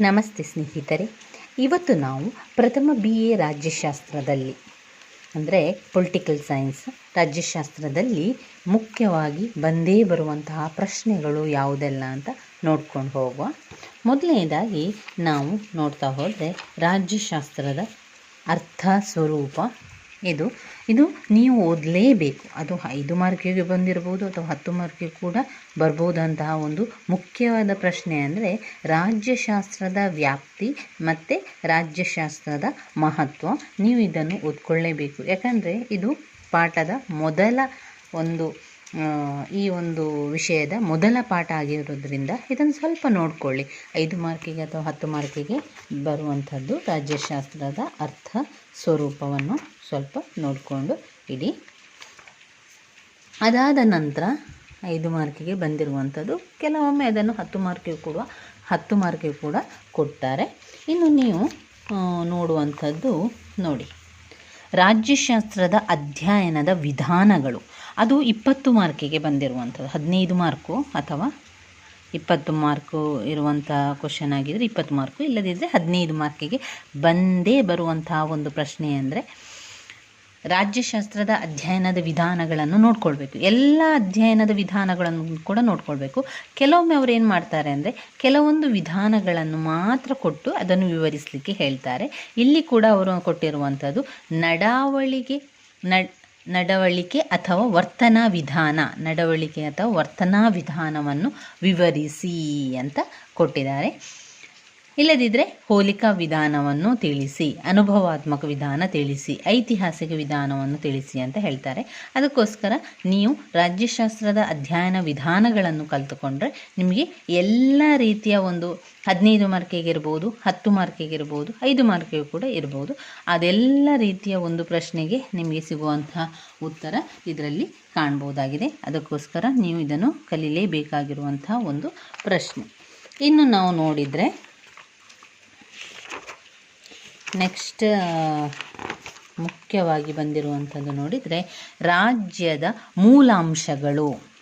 ನಮಸ್ತೆ ಸ್ನೇಹಿತರೆ. ಇವತ್ತು ನಾವು ಪ್ರಥಮ ಬಿ ಎ ರಾಜ್ಯಶಾಸ್ತ್ರದಲ್ಲಿ, ಅಂದರೆ ಪೊಲಿಟಿಕಲ್ ಸೈನ್ಸ್ ರಾಜ್ಯಶಾಸ್ತ್ರದಲ್ಲಿ ಮುಖ್ಯವಾಗಿ ಬಂದೇ ಬರುವಂತಹ ಪ್ರಶ್ನೆಗಳು ಯಾವುದೆಲ್ಲ ಅಂತ ನೋಡ್ಕೊಂಡು ಹೋಗುವ. ಮೊದಲನೇದಾಗಿ ನಾವು ನೋಡ್ತಾ ಹೋದರೆ ರಾಜ್ಯಶಾಸ್ತ್ರದ ಅರ್ಥ ಸ್ವರೂಪ, ಇದು ಇದು ನೀವು ಓದಲೇಬೇಕು. ಅದು ಐದು ಮಾರ್ಕಿಗೆ ಬಂದಿರ್ಬೋದು ಅಥವಾ ಹತ್ತು ಮಾರ್ಕಿಗೆ ಕೂಡ ಬರ್ಬೋದಂತಹ ಒಂದು ಮುಖ್ಯವಾದ ಪ್ರಶ್ನೆ ಅಂದರೆ ರಾಜ್ಯಶಾಸ್ತ್ರದ ವ್ಯಾಪ್ತಿ ಮತ್ತು ರಾಜ್ಯಶಾಸ್ತ್ರದ ಮಹತ್ವ. ನೀವು ಇದನ್ನು ಓದ್ಕೊಳ್ಳೇಬೇಕು. ಯಾಕಂದರೆ ಇದು ಪಾಠದ ಮೊದಲ ಒಂದು ಈ ಒಂದು ವಿಷಯದ ಮೊದಲ ಪಾಠ ಆಗಿರೋದ್ರಿಂದ ಇದನ್ನು ಸ್ವಲ್ಪ ನೋಡ್ಕೊಳ್ಳಿ. ಐದು ಮಾರ್ಕಿಗೆ ಅಥವಾ ಹತ್ತು ಮಾರ್ಕಿಗೆ ಬರುವಂಥದ್ದು ರಾಜ್ಯಶಾಸ್ತ್ರದ ಅರ್ಥ ಸ್ವರೂಪವನ್ನು. ಸ್ವಲ್ಪ ನೋಡಿಕೊಂಡು ಇಡಿ. ಅದಾದ ನಂತರ ಐದು ಮಾರ್ಕಿಗೆ ಬಂದಿರುವಂಥದ್ದು ಕೆಲವೊಮ್ಮೆ ಅದನ್ನು ಹತ್ತು ಮಾರ್ಕಿಗೆ ಕೂಡ, ಹತ್ತು ಮಾರ್ಕಿಗೆ ಕೂಡ ಕೊಡ್ತಾರೆ. ಇನ್ನು ನೀವು ನೋಡುವಂಥದ್ದು ನೋಡಿ. ರಾಜ್ಯಶಾಸ್ತ್ರದ ಅಧ್ಯಯನದ ವಿಧಾನಗಳು. ಅದು ಇಪ್ಪತ್ತು ಮಾರ್ಕಿಗೆ ಬಂದಿರುವಂಥದ್ದು. ಹದಿನೈದು ಮಾರ್ಕು ಅಥವಾ ಇಪ್ಪತ್ತು ಮಾರ್ಕು ಇರುವಂಥ ಕ್ವಶನ್ ಆಗಿದ್ದರೆ ಇಪ್ಪತ್ತು ಮಾರ್ಕು ಇಲ್ಲದಿದ್ದರೆ ಹದಿನೈದು ಮಾರ್ಕಿಗೆ ಬಂದೇ ಬರುವಂತಹ ಒಂದು ಪ್ರಶ್ನೆ ಅಂದರೆ ರಾಜ್ಯಶಾಸ್ತ್ರದ ಅಧ್ಯಯನದ ವಿಧಾನಗಳನ್ನು ನೋಡ್ಕೊಳ್ಬೇಕು. ಎಲ್ಲ ಅಧ್ಯಯನದ ವಿಧಾನಗಳನ್ನು ಕೂಡ ನೋಡ್ಕೊಳ್ಬೇಕು. ಕೆಲವೊಮ್ಮೆ ಅವ್ರು ಏನು ಮಾಡ್ತಾರೆ ಅಂದರೆ, ಕೆಲವೊಂದು ವಿಧಾನಗಳನ್ನು ಮಾತ್ರ ಕೊಟ್ಟು ಅದನ್ನು ವಿವರಿಸಲಿಕ್ಕೆ ಹೇಳ್ತಾರೆ. ಇಲ್ಲಿ ಕೂಡ ಅವರು ಕೊಟ್ಟಿರುವಂಥದ್ದು ನಡಾವಳಿಗೆ ನಡ್ ನಡವಳಿಕೆ ಅಥವಾ ವರ್ತನಾ ವಿಧಾನ, ನಡವಳಿಕೆ ಅಥವಾ ವರ್ತನಾ ವಿಧಾನವನ್ನು ವಿವರಿಸಿ ಅಂತ ಕೊಟ್ಟಿದ್ದಾರೆ. ಇಲ್ಲದಿದ್ದರೆ ಹೋಲಿಕಾ ವಿಧಾನವನ್ನು ತಿಳಿಸಿ, ಅನುಭವಾತ್ಮಕ ವಿಧಾನ ತಿಳಿಸಿ, ಐತಿಹಾಸಿಕ ವಿಧಾನವನ್ನು ತಿಳಿಸಿ ಅಂತ ಹೇಳ್ತಾರೆ. ಅದಕ್ಕೋಸ್ಕರ ನೀವು ರಾಜ್ಯಶಾಸ್ತ್ರದ ಅಧ್ಯಯನ ವಿಧಾನಗಳನ್ನು ಕಲ್ತುಕೊಂಡ್ರೆ ನಿಮಗೆ ಎಲ್ಲ ರೀತಿಯ ಒಂದು ಹದಿನೈದು ಮಾರ್ಕಿಗೆ ಇರ್ಬೋದು, ಹತ್ತು ಮಾರ್ಕಿಗೆ ಇರ್ಬೋದು, ಐದು ಮಾರ್ಕಿಗೆ ಕೂಡ ಇರ್ಬೋದು. ಅದೆಲ್ಲ ರೀತಿಯ ಒಂದು ಪ್ರಶ್ನೆಗೆ ನಿಮಗೆ ಸಿಗುವಂತಹ ಉತ್ತರ ಇದರಲ್ಲಿ ಕಾಣ್ಬೋದಾಗಿದೆ. ಅದಕ್ಕೋಸ್ಕರ ನೀವು ಇದನ್ನು ಕಲೀಲೇಬೇಕಾಗಿರುವಂತಹ ಒಂದು ಪ್ರಶ್ನೆ. ಇನ್ನು ನಾವು ನೋಡಿದರೆ ನೆಕ್ಸ್ಟ್ ಮುಖ್ಯವಾಗಿ ಬಂದಿರುವಂಥದ್ದು ನೋಡಿದರೆ ರಾಜ್ಯದ ಮೂಲಾಂಶಗಳು.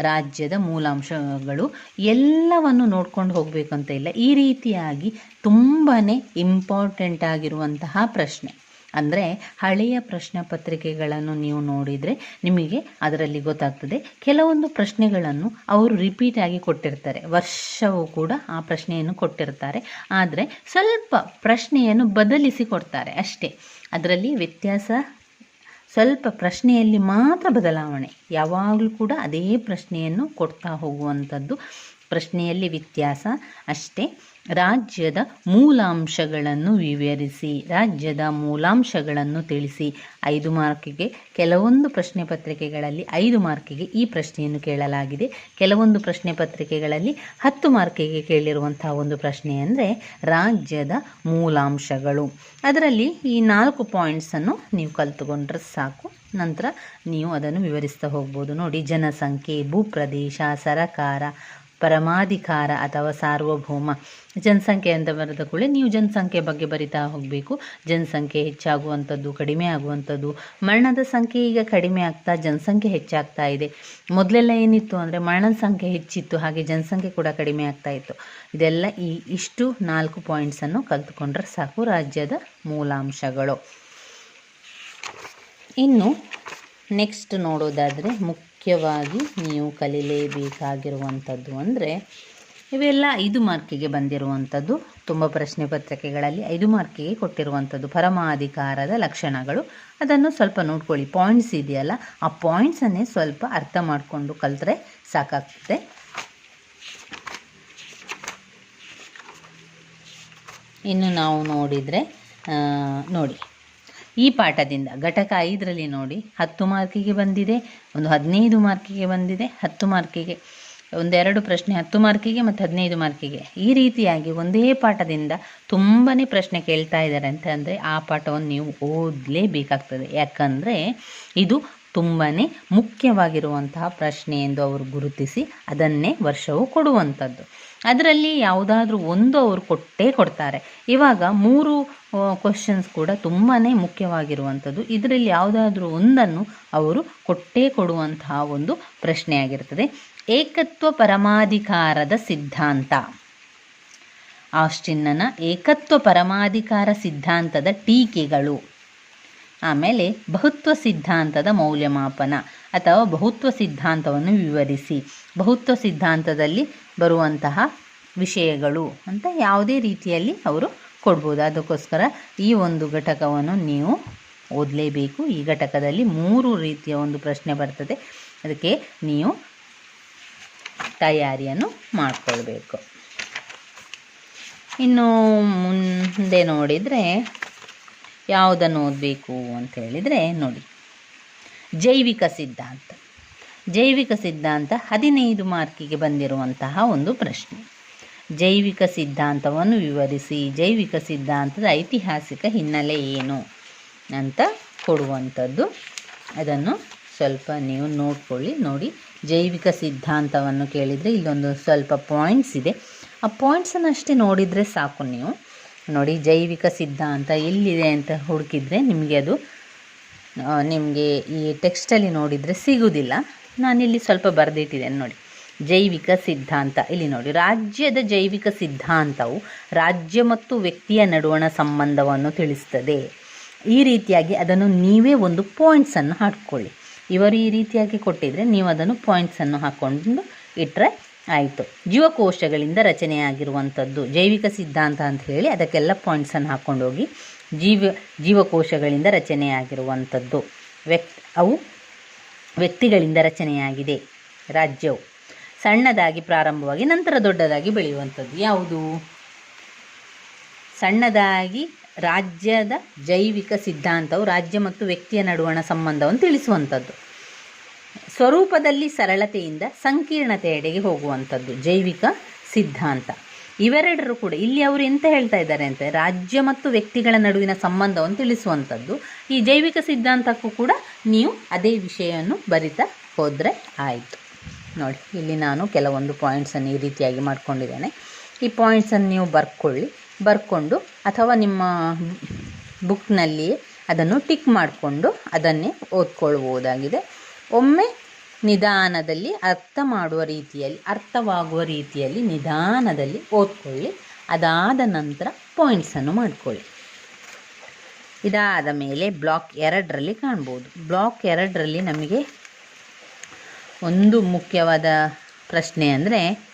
ರಾಜ್ಯದ ಮೂಲಾಂಶಗಳು ಎಲ್ಲವನ್ನು ನೋಡ್ಕೊಂಡು ಹೋಗಬೇಕು ಅಂತ ಇಲ್ಲ. ಈ ರೀತಿಯಾಗಿ ತುಂಬಾ ಇಂಪಾರ್ಟೆಂಟ್ ಆಗಿರುವಂತಹ ಪ್ರಶ್ನೆ. ಅಂದರೆ ಹಳೆಯ ಪ್ರಶ್ನೆ ಪತ್ರಿಕೆಗಳನ್ನು ನೀವು ನೋಡಿದರೆ ನಿಮಗೆ ಅದರಲ್ಲಿ ಗೊತ್ತಾಗ್ತದೆ. ಕೆಲವೊಂದು ಪ್ರಶ್ನೆಗಳನ್ನು ಅವರು ರಿಪೀಟ್ ಆಗಿ ಕೊಟ್ಟಿರ್ತಾರೆ. ವರ್ಷವೂ ಕೂಡ ಆ ಪ್ರಶ್ನೆಯನ್ನು ಕೊಟ್ಟಿರ್ತಾರೆ. ಆದರೆ ಸ್ವಲ್ಪ ಪ್ರಶ್ನೆಯನ್ನು ಬದಲಿಸಿ ಕೊಡ್ತಾರೆ ಅಷ್ಟೇ. ಅದರಲ್ಲಿ ವ್ಯತ್ಯಾಸ, ಸ್ವಲ್ಪ ಪ್ರಶ್ನೆಯಲ್ಲಿ ಮಾತ್ರ ಬದಲಾವಣೆ. ಯಾವಾಗಲೂ ಕೂಡ ಅದೇ ಪ್ರಶ್ನೆಯನ್ನು ಕೊಡ್ತಾ ಹೋಗುವಂಥದ್ದು. ಪ್ರಶ್ನೆಯಲ್ಲಿ ವ್ಯತ್ಯಾಸ ಅಷ್ಟೇ. ರಾಜ್ಯದ ಮೂಲಾಂಶಗಳನ್ನು ವಿವರಿಸಿ. ರಾಜ್ಯದ ಮೂಲಾಂಶಗಳನ್ನು ತಿಳಿಸಿ. ಐದು ಮಾರ್ಕಿಗೆ, ಕೆಲವೊಂದು ಪ್ರಶ್ನೆ ಪತ್ರಿಕೆಗಳಲ್ಲಿ ಐದು ಮಾರ್ಕಿಗೆ ಈ ಪ್ರಶ್ನೆಯನ್ನು ಕೇಳಲಾಗಿದೆ. ಕೆಲವೊಂದು ಪ್ರಶ್ನೆ ಪತ್ರಿಕೆಗಳಲ್ಲಿ ಹತ್ತು ಮಾರ್ಕಿಗೆ ಕೇಳಿರುವಂತಹ ಒಂದು ಪ್ರಶ್ನೆ ಅಂದರೆ ರಾಜ್ಯದ ಮೂಲಾಂಶಗಳು. ಅದರಲ್ಲಿ ಈ ನಾಲ್ಕು ಪಾಯಿಂಟ್ಸನ್ನು ನೀವು ಕಲ್ತುಕೊಂಡ್ರೆ ಸಾಕು. ನಂತರ ನೀವು ಅದನ್ನು ವಿವರಿಸ್ತಾ ಹೋಗ್ಬೋದು. ನೋಡಿ, ಜನಸಂಖ್ಯೆ, ಭೂಪ್ರದೇಶ, ಸರಕಾರ ಪರಮಾಧಿಕಾರ ಅಥವಾ ಸಾರ್ವಭೌಮ. ಜನಸಂಖ್ಯೆ ಅಂತ ಬರೆದ ಕೂಡಲೇ ನೀವು ಜನಸಂಖ್ಯೆ ಬಗ್ಗೆ ಬರಿತಾ ಹೋಗಬೇಕು. ಜನಸಂಖ್ಯೆ ಹೆಚ್ಚಾಗುವಂಥದ್ದು, ಕಡಿಮೆ ಆಗುವಂಥದ್ದು. ಮರಣದ ಸಂಖ್ಯೆ ಈಗ ಕಡಿಮೆ ಆಗ್ತಾ, ಜನಸಂಖ್ಯೆ ಹೆಚ್ಚಾಗ್ತಾ ಇದೆ. ಮೊದಲೆಲ್ಲ ಏನಿತ್ತು ಅಂದರೆ ಮರಣದ ಸಂಖ್ಯೆ ಹೆಚ್ಚಿತ್ತು, ಹಾಗೆ ಜನಸಂಖ್ಯೆ ಕೂಡ ಕಡಿಮೆ ಆಗ್ತಾ ಇತ್ತು. ಇದೆಲ್ಲ ಈ ಇಷ್ಟು ನಾಲ್ಕು ಪಾಯಿಂಟ್ಸನ್ನು ಕಲ್ತ್ಕೊಂಡ್ರೆ ಸಾಕು ರಾಜ್ಯದ ಮೂಲಾಂಶಗಳು. ಇನ್ನು ನೆಕ್ಸ್ಟ್ ನೋಡೋದಾದರೆ ಮುಖ್ಯವಾಗಿ ನೀವು ಕಲೀಲೇಬೇಕಾಗಿರುವಂಥದ್ದು ಅಂದರೆ ಇವೆಲ್ಲ ಐದು ಮಾರ್ಕಿಗೆ ಬಂದಿರುವಂಥದ್ದು. ತುಂಬ ಪ್ರಶ್ನೆ ಪತ್ರಿಕೆಗಳಲ್ಲಿ ಐದು ಮಾರ್ಕಿಗೆ ಕೊಟ್ಟಿರುವಂಥದ್ದು. ಪರಮಾಧಿಕಾರದ ಲಕ್ಷಣಗಳು. ಅದನ್ನು ಸ್ವಲ್ಪ ನೋಡ್ಕೊಳ್ಳಿ. ಪಾಯಿಂಟ್ಸ್ ಇದೆಯಲ್ಲ, ಆ ಪಾಯಿಂಟ್ಸನ್ನೇ ಸ್ವಲ್ಪ ಅರ್ಥ ಮಾಡಿಕೊಂಡು ಕಲಿತ್ರೆ ಸಾಕಾಗ್ತದೆ. ಇನ್ನು ನಾವು ನೋಡಿದರೆ ನೋಡಿ. ಈ ಪಾಠದಿಂದ ಘಟಕ ಐದರಲ್ಲಿ ನೋಡಿ ಹತ್ತು ಮಾರ್ಕಿಗೆ ಬಂದಿದೆ, ಒಂದು ಹದಿನೈದು ಮಾರ್ಕಿಗೆ ಬಂದಿದೆ, ಹತ್ತು ಮಾರ್ಕಿಗೆ, ಒಂದೆರಡು ಪ್ರಶ್ನೆ ಹತ್ತು ಮಾರ್ಕಿಗೆ ಮತ್ತು ಹದಿನೈದು ಮಾರ್ಕಿಗೆ. ಈ ರೀತಿಯಾಗಿ ಒಂದೇ ಪಾಠದಿಂದ ತುಂಬಾ ಪ್ರಶ್ನೆ ಕೇಳ್ತಾ ಇದ್ದಾರೆ ಅಂತ ಅಂದರೆ ಆ ಪಾಠವನ್ನು ನೀವು ಓದಲೇಬೇಕಾಗ್ತದೆ. ಯಾಕಂದರೆ ಇದು ತುಂಬಾ ಮುಖ್ಯವಾಗಿರುವಂತಹ ಪ್ರಶ್ನೆ ಎಂದು ಅವರು ಗುರುತಿಸಿ ಅದನ್ನೇ ವರ್ಷವು ಕೊಡುವಂಥದ್ದು. ಅದರಲ್ಲಿ ಯಾವುದಾದ್ರೂ ಒಂದು ಅವರು ಕೊಟ್ಟೇ ಕೊಡ್ತಾರೆ. ಇವಾಗ ಮೂರು ಕ್ವಶನ್ಸ್ ಕೂಡ ತುಂಬಾ ಮುಖ್ಯವಾಗಿರುವಂಥದ್ದು. ಇದರಲ್ಲಿ ಯಾವುದಾದ್ರೂ ಒಂದನ್ನು ಅವರು ಕೊಟ್ಟೇ ಕೊಡುವಂತಹ ಒಂದು ಪ್ರಶ್ನೆಯಾಗಿರ್ತದೆ. ಏಕತ್ವ ಪರಮಾಧಿಕಾರದ ಸಿದ್ಧಾಂತ. ಆಸ್ಟಿನ್ನನ ಏಕತ್ವ ಪರಮಾಧಿಕಾರ ಸಿದ್ಧಾಂತದ ಟೀಕೆಗಳು. ಆಮೇಲೆ ಬಹುತ್ವ ಸಿದ್ಧಾಂತದ ಮೌಲ್ಯಮಾಪನ ಅಥವಾ ಬಹುತ್ವ ಸಿದ್ಧಾಂತವನ್ನು ವಿವರಿಸಿ. ಬಹುತ್ವ ಸಿದ್ಧಾಂತದಲ್ಲಿ ಬರುವಂತಹ ವಿಷಯಗಳು ಅಂತ ಯಾವುದೇ ರೀತಿಯಲ್ಲಿ ಅವರು ಕೊಡ್ಬೋದು. ಅದಕ್ಕೋಸ್ಕರ ಈ ಒಂದು ಘಟಕವನ್ನು ನೀವು ಓದಲೇಬೇಕು. ಈ ಘಟಕದಲ್ಲಿ ಮೂರು ರೀತಿಯ ಒಂದು ಪ್ರಶ್ನೆ ಬರ್ತದೆ. ಅದಕ್ಕೆ ನೀವು ತಯಾರಿಯನ್ನು ಮಾಡಿಕೊಳ್ಬೇಕು. ಇನ್ನು ಮುಂದೆ ನೋಡಿದರೆ ಯಾವುದನ್ನು ಓದಬೇಕು ಅಂತ ಹೇಳಿದರೆ ನೋಡಿ. ಜೈವಿಕ ಸಿದ್ಧಾಂತ. ಜೈವಿಕ ಸಿದ್ಧಾಂತ ಹದಿನೈದು ಮಾರ್ಕಿಗೆ ಬಂದಿರುವಂತಹ ಒಂದು ಪ್ರಶ್ನೆ. ಜೈವಿಕ ಸಿದ್ಧಾಂತವನ್ನು ವಿವರಿಸಿ, ಜೈವಿಕ ಸಿದ್ಧಾಂತದ ಐತಿಹಾಸಿಕ ಹಿನ್ನೆಲೆ ಏನು ಅಂತ ಕೊಡುವಂಥದ್ದು ಅದನ್ನು ಸ್ವಲ್ಪ ನೀವು ನೋಡ್ಕೊಳ್ಳಿ, ನೋಡಿ. ಜೈವಿಕ ಸಿದ್ಧಾಂತವನ್ನು ಕೇಳಿದರೆ ಇಲ್ಲೊಂದು ಸ್ವಲ್ಪ ಪಾಯಿಂಟ್ಸ್ ಇದೆ. ಆ ಪಾಯಿಂಟ್ಸನ್ನು ಅಷ್ಟೇ ನೋಡಿದರೆ ಸಾಕು ನೀವು. ನೋಡಿ, ಜೈವಿಕ ಸಿದ್ಧಾಂತ ಎಲ್ಲಿದೆ ಅಂತ ಹುಡುಕಿದರೆ ನಿಮಗೆ ಅದು ನಿಮಗೆ ಈ ಟೆಕ್ಸ್ಟಲ್ಲಿ ನೋಡಿದರೆ ಸಿಗುವುದಿಲ್ಲ ನಾನಿಲ್ಲಿ ಸ್ವಲ್ಪ ಬರೆದಿಟ್ಟಿದ್ದೇನೆ ನೋಡಿ. ಜೈವಿಕ ಸಿದ್ಧಾಂತ ಇಲ್ಲಿ ನೋಡಿ, ರಾಜ್ಯದ ಜೈವಿಕ ಸಿದ್ಧಾಂತವು ರಾಜ್ಯ ಮತ್ತು ವ್ಯಕ್ತಿಯ ನಡುವಣ ಸಂಬಂಧವನ್ನು ತಿಳಿಸ್ತದೆ. ಈ ರೀತಿಯಾಗಿ ಅದನ್ನು ನೀವೇ ಒಂದು ಪಾಯಿಂಟ್ಸನ್ನು ಹಾಕ್ಕೊಳ್ಳಿ. ಇವರು ಈ ರೀತಿಯಾಗಿ ಕೊಟ್ಟಿದ್ರೆ ನೀವು ಅದನ್ನು ಪಾಯಿಂಟ್ಸನ್ನು ಹಾಕ್ಕೊಂಡು ಇಟ್ಟರೆ ಆಯಿತು. ಜೀವಕೋಶಗಳಿಂದ ರಚನೆಯಾಗಿರುವಂಥದ್ದು ಜೈವಿಕ ಸಿದ್ಧಾಂತ ಅಂತ ಹೇಳಿ ಅದಕ್ಕೆಲ್ಲ ಪಾಯಿಂಟ್ಸನ್ನು ಹಾಕ್ಕೊಂಡು ಹೋಗಿ ಜೀವ, ಜೀವಕೋಶಗಳಿಂದ ರಚನೆಯಾಗಿರುವಂಥದ್ದು. ವ್ಯಕ್ ಅವು ವ್ಯಕ್ತಿಗಳಿಂದ ರಚನೆಯಾಗಿದೆ. ರಾಜ್ಯವು ಸಣ್ಣದಾಗಿ ಪ್ರಾರಂಭವಾಗಿ ನಂತರ ದೊಡ್ಡದಾಗಿ ಬೆಳೆಯುವಂಥದ್ದು. ಯಾವುದು? ಸಣ್ಣದಾಗಿ ರಾಜ್ಯದ ಜೈವಿಕ ಸಿದ್ಧಾಂತವು ರಾಜ್ಯ ಮತ್ತು ವ್ಯಕ್ತಿಯ ನಡುವಣ ಸಂಬಂಧವನ್ನು ತಿಳಿಸುವಂಥದ್ದು. ಸ್ವರೂಪದಲ್ಲಿ ಸರಳತೆಯಿಂದ ಸಂಕೀರ್ಣತೆಯೆಡೆಗೆ ಹೋಗುವಂಥದ್ದು, ಜೈವಿಕ ಸಿದ್ಧಾಂತ. ಇವೆರಡರೂ ಕೂಡ, ಇಲ್ಲಿ ಅವರು ಎಂತ ಹೇಳ್ತಾ ಇದ್ದಾರೆ ಅಂತ ರಾಜ್ಯ ಮತ್ತು ವ್ಯಕ್ತಿಗಳ ನಡುವಿನ ಸಂಬಂಧವನ್ನು ತಿಳಿಸುವಂಥದ್ದು. ಈ ಜೈವಿಕ ಸಿದ್ಧಾಂತಕ್ಕೂ ಕೂಡ ನೀವು ಅದೇ ವಿಷಯವನ್ನು ಬರಿತಾ ಹೋದರೆ ಆಯಿತು. ನೋಡಿ, ಇಲ್ಲಿ ನಾನು ಕೆಲವೊಂದು ಪಾಯಿಂಟ್ಸನ್ನು ಈ ರೀತಿಯಾಗಿ ಮಾಡ್ಕೊಂಡಿದ್ದೇನೆ. ಈ ಪಾಯಿಂಟ್ಸನ್ನು ನೀವು ಬರ್ಕೊಳ್ಳಿ. ಬರ್ಕೊಂಡು, ಅಥವಾ ನಿಮ್ಮ ಬುಕ್ನಲ್ಲಿಯೇ ಅದನ್ನು ಟಿಕ್ ಮಾಡಿಕೊಂಡು ಅದನ್ನೇ ಓದ್ಕೊಳ್ಬೋದಾಗಿದೆ. ಒಮ್ಮೆ ನಿಧಾನದಲ್ಲಿ ಅರ್ಥ ಮಾಡುವ ರೀತಿಯಲ್ಲಿ, ಅರ್ಥವಾಗುವ ರೀತಿಯಲ್ಲಿ ನಿಧಾನದಲ್ಲಿ ಓದ್ಕೊಳ್ಳಿ. ಅದಾದ ನಂತರ ಪಾಯಿಂಟ್ಸನ್ನು ಮಾಡಿಕೊಳ್ಳಿ. ಇದಾದ ಮೇಲೆ ಬ್ಲಾಕ್ ಎರಡರಲ್ಲಿ ಕಾಣ್ಬೋದು. ಬ್ಲಾಕ್ ಎರಡರಲ್ಲಿ ನಮಗೆ ಒಂದು ಮುಖ್ಯವಾದ ಪ್ರಶ್ನೆ ಅಂದರೆ,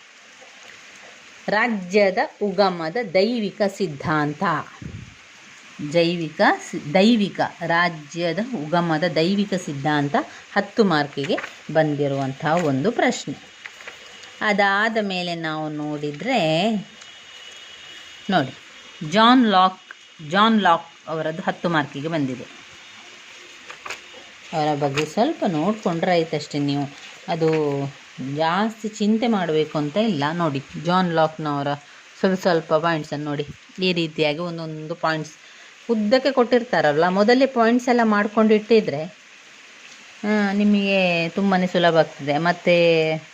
ರಾಜ್ಯದ ಉಗಮದ ದೈವಿಕ ಸಿದ್ಧಾಂತ. ಜೈವಿಕ ಸಿ, ದೈವಿಕ ರಾಜ್ಯದ ಉಗಮದ ದೈವಿಕ ಸಿದ್ಧಾಂತ ಹತ್ತು ಮಾರ್ಕಿಗೆ ಬಂದಿರುವಂತಹ ಒಂದು ಪ್ರಶ್ನೆ. ಅದಾದ ಮೇಲೆ ನಾವು ನೋಡಿದರೆ, ನೋಡಿ, ಜಾನ್ ಲಾಕ್ ಜಾನ್ ಲಾಕ್ ಅವರದ್ದು ಹತ್ತು ಮಾರ್ಕಿಗೆ ಬಂದಿದೆ. ಅವರ ಬಗ್ಗೆ ಸ್ವಲ್ಪ ನೋಡಿಕೊಂಡ್ರೆ ಆಯ್ತಷ್ಟೇ ನೀವು. ಅದು ಜಾಸ್ತಿ ಚಿಂತೆ ಮಾಡಬೇಕು ಅಂತ ಇಲ್ಲ. ನೋಡಿ, ಜಾನ್ ಲಾಕ್ನವರ ಸ್ವಲ್ಪ ಸ್ವಲ್ಪ ಪಾಯಿಂಟ್ಸನ್ನು ನೋಡಿ. ಈ ರೀತಿಯಾಗಿ ಒಂದೊಂದು ಪಾಯಿಂಟ್ಸ್ ಉದ್ದಕ್ಕೆ ಕೊಟ್ಟಿರ್ತಾರಲ್ಲ, ಮೊದಲೇ ಪಾಯಿಂಟ್ಸ್ ಎಲ್ಲ ಮಾಡ್ಕೊಂಡು ಇಟ್ಟಿದ್ರೆ ನಿಮಗೆ ತುಂಬಾ ಸುಲಭ ಆಗ್ತದೆ. ಮತ್ತು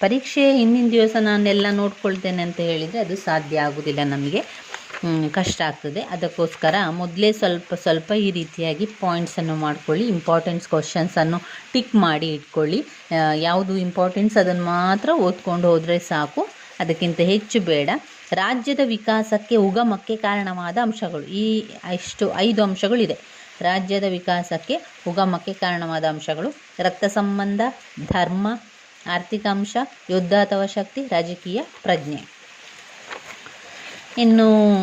ಪರೀಕ್ಷೆ ಹಿಂದಿನ ದಿವಸ ನಾನೆಲ್ಲ ನೋಡ್ಕೊಳ್ತೇನೆ ಅಂತ ಹೇಳಿದರೆ ಅದು ಸಾಧ್ಯ ಆಗೋದಿಲ್ಲ ನಮಗೆ. ಕಷ್ಟ ಆಗ್ತದೆ. ಅದಕ್ಕೋಸ್ಕರ ಮೊದಲೇ ಸ್ವಲ್ಪ ಸ್ವಲ್ಪ ಈ ರೀತಿಯಾಗಿ ಪಾಯಿಂಟ್ಸನ್ನು ಮಾಡ್ಕೊಳ್ಳಿ ಇಂಪಾರ್ಟೆಂಟ್ಸ್ ಕ್ವಶನ್ಸನ್ನು ಟಿಕ್ ಮಾಡಿ ಇಟ್ಕೊಳ್ಳಿ. ಯಾವುದು ಇಂಪಾರ್ಟೆನ್ಸ್ ಅದನ್ನು ಮಾತ್ರ ಓದ್ಕೊಂಡು ಹೋದರೆ ಸಾಕು. ಅದಕ್ಕಿಂತ ಹೆಚ್ಚು ಬೇಡ. ರಾಜ್ಯದ ವಿಕಾಸಕ್ಕೆ ಉಗಮಕ್ಕೆ ಕಾರಣವಾದ ಅಂಶಗಳು. ಈ ಇಷ್ಟು ಐದು ಅಂಶಗಳಿದೆ. ರಾಜ್ಯದ ವಿಕಾಸಕ್ಕೆ ಉಗಮಕ್ಕೆ ಕಾರಣವಾದ ಅಂಶಗಳು. ರಕ್ತ ಸಂಬಂಧ, ಧರ್ಮ, ಆರ್ಥಿಕ ಅಂಶ, ಯುದ್ಧ ಅಥವಾ ಶಕ್ತಿ, ರಾಜಕೀಯ, ಪ್ರಜ್ಞೆ. ಇನ್ನು